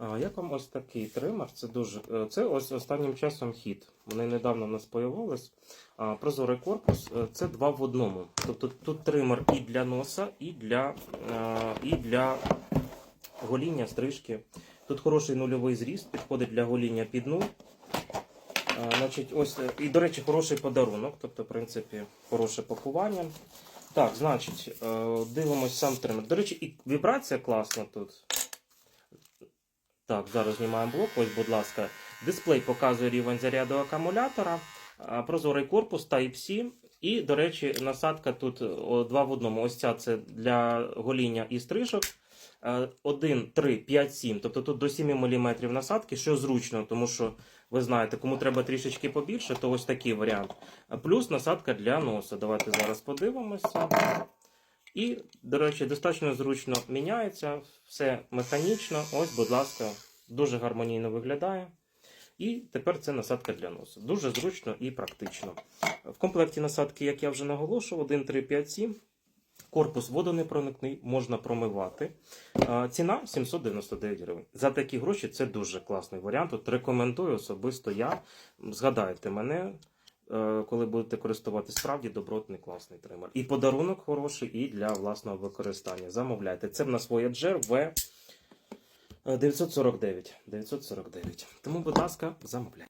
Як вам ось такий тример? Це дуже е, це ось останнім часом хід. Вони недавно в нас появились. Прозорий корпус е, це два в одному. Тобто тут тример і для носа, і для, е, і для гоління, стрижки. Тут хороший нульовий зріст, підходить для гоління під нуль. Значить, ось, і, до речі, хороший подарунок, тобто, в принципі, хороше пакування. Так, значить, дивимось сам тример. До речі, і вібрація класна тут. Так, зараз знімаємо блок. Ось, будь ласка, дисплей показує рівень заряду акумулятора, прозорий корпус Type-C. І, до речі, насадка тут два в одному. Ось ця це для гоління і стрижок. Е, 1, 3, 5, 7. Тобто тут до 7 мм насадки, що зручно, тому що ви знаєте, кому треба трішечки побільше, то ось такий варіант. Плюс насадка для носа. Давайте зараз подивимося. І, до речі, достатньо зручно міняється, все механічно. Ось, будь ласка, дуже гармонійно виглядає. І тепер це насадка для носа. Дуже зручно і практично. В комплекті насадки, як я вже наголошував, 1, 3, 5, 7. Корпус водонепроникний, можна промивати. Ціна 799 гривень. За такі гроші це дуже класний варіант. От рекомендую особисто я. Згадайте мене, коли будете користуватися справді добротний класний тример. І подарунок хороший, і для власного використання. Замовляйте. Це в нас Voyager V 949. 949. Тому, будь ласка, замовляйте.